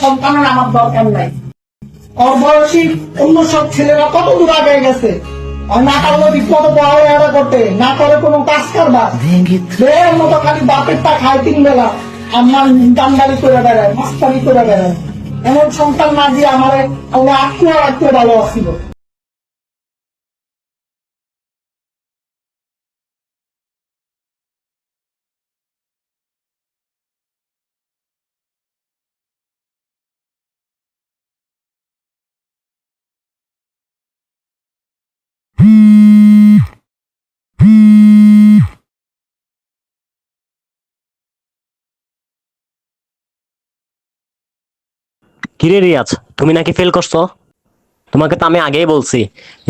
সন্তানের আমার না কারও মতো পড়ালেখা করতে। না করে কোনো কাজ কারবার। বের মতো খালি বাপেরটা খায় তিন বেলা। আমার দামদারি করে বেড়ায় করে বেড়ায়। এমন সন্তান না দিয়ে আমার আল্লাহ আত্মীয় আত্মীয় ভালো আসছিল কিরে রিয়াজ, তুমি নাকি ফেল করছ? তোমাকে তো আমি আগেই বলছি,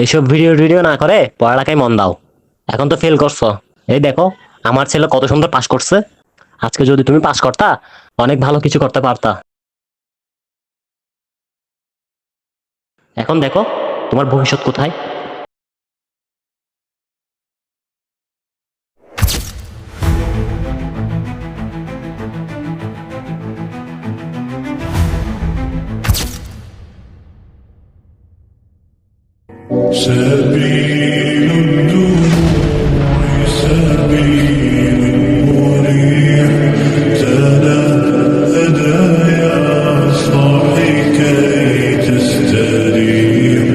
এসব ভিডিও ভিডিও না করে পড়ালেখায় মন দাও। এখন তো ফেল করছ। এই দেখো, আমার ছেলে কত সুন্দর পাশ করছে। আজকে যদি তুমি পাশ করতা, অনেক ভালো কিছু করতে পারতা। এখন দেখো, তোমার ভবিষ্যৎ কোথায়? سبيل الدموع سبيل مريح تنهدى يا صاحي كي تستريح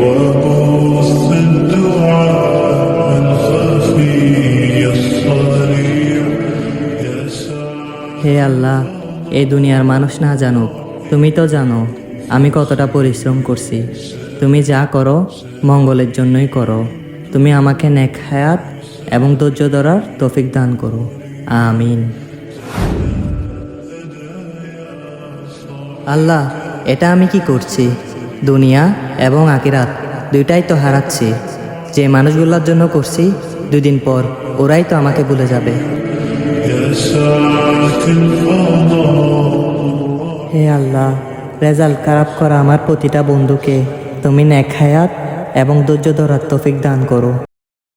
وبث الدعاء الخفي الصريح يا سعد হে আল্লাহ এই দুনিয়ার মানুষ না জানুক তুমি তো জানো আমি কতটা পরিশ্রম করছি তুমি যা করো মঙ্গলের জন্যই করো। তুমি আমাকে নেক হায়াত এবং ধৈর্য ধরার তফিক দান করো। আমিন। আল্লাহ, এটা আমি কি করছি? দুনিয়া এবং আকিরাত দুইটাই তো হারাচ্ছি। যে মানুষগুলোর জন্য করছি, দুদিন পর ওরাই তো আমাকে ভুলে যাবে। হে আল্লাহ, রেজাল্ট খারাপ করা আমার প্রতিটা বন্ধুকে তুমি নেখায়াত এবং ধৈর্য ধরার তফিক দান করো।